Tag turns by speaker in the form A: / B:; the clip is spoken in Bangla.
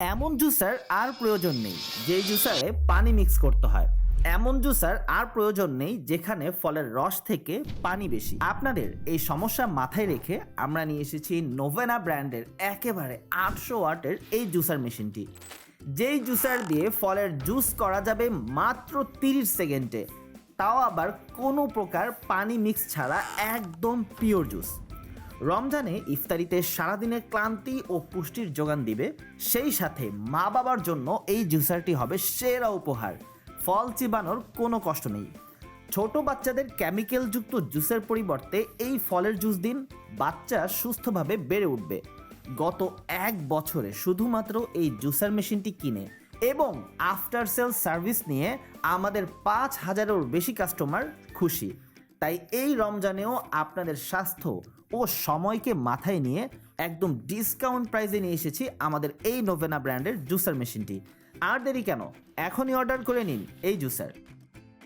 A: এমন জুসার আর প্রয়োজন নেই, যেই জুসারে পানি মিক্স করতে হয়। এমন জুসার আর প্রয়োজন নেই, যেখানে ফলের রস থেকে পানি বেশি। আপনাদের এই সমস্যা মাথায় রেখে আমরা নিয়ে এসেছি নোভেনা ব্র্যান্ডের একেবারে আটশো ওয়াটের এই জুসার মেশিনটি। যেই জুসার দিয়ে ফলের জুস করা যাবে মাত্র তিরিশ সেকেন্ডে, তাও আবার কোনো প্রকার পানি মিক্স ছাড়া একদম পিওর জুস। রমজানে ইফতারিতে সারাদিনের ক্লান্তি ও পুষ্টির যোগান দিবে। সেই সাথে মা বাবার জন্য এই জুসারটি হবে সেরা উপহার। ফল চিবানোর কোনো কষ্ট নেই। ছোট বাচ্চাদের কেমিক্যালযুক্ত জুসের পরিবর্তে এই ফলের জুস দিন। বাচ্চা সুস্থভাবে বেড়ে উঠবে। গত এক বছরে শুধুমাত্র এই জুসার মেশিনটি কিনে এবং আফটার সেল সার্ভিস নিয়ে আমাদের পাঁচ হাজারেরও বেশি কাস্টমার খুশি। তাই এই রমজানেও আপনাদের স্বাস্থ্য ও সময়কে মাথায় নিয়ে একদম ডিসকাউন্ট প্রাইসে নিয়ে এসেছি আমাদের এই নোভেনা ব্র্যান্ডের জুসার মেশিনটি আর দেরি কেন? এখনই অর্ডার করে নিন এই জুসার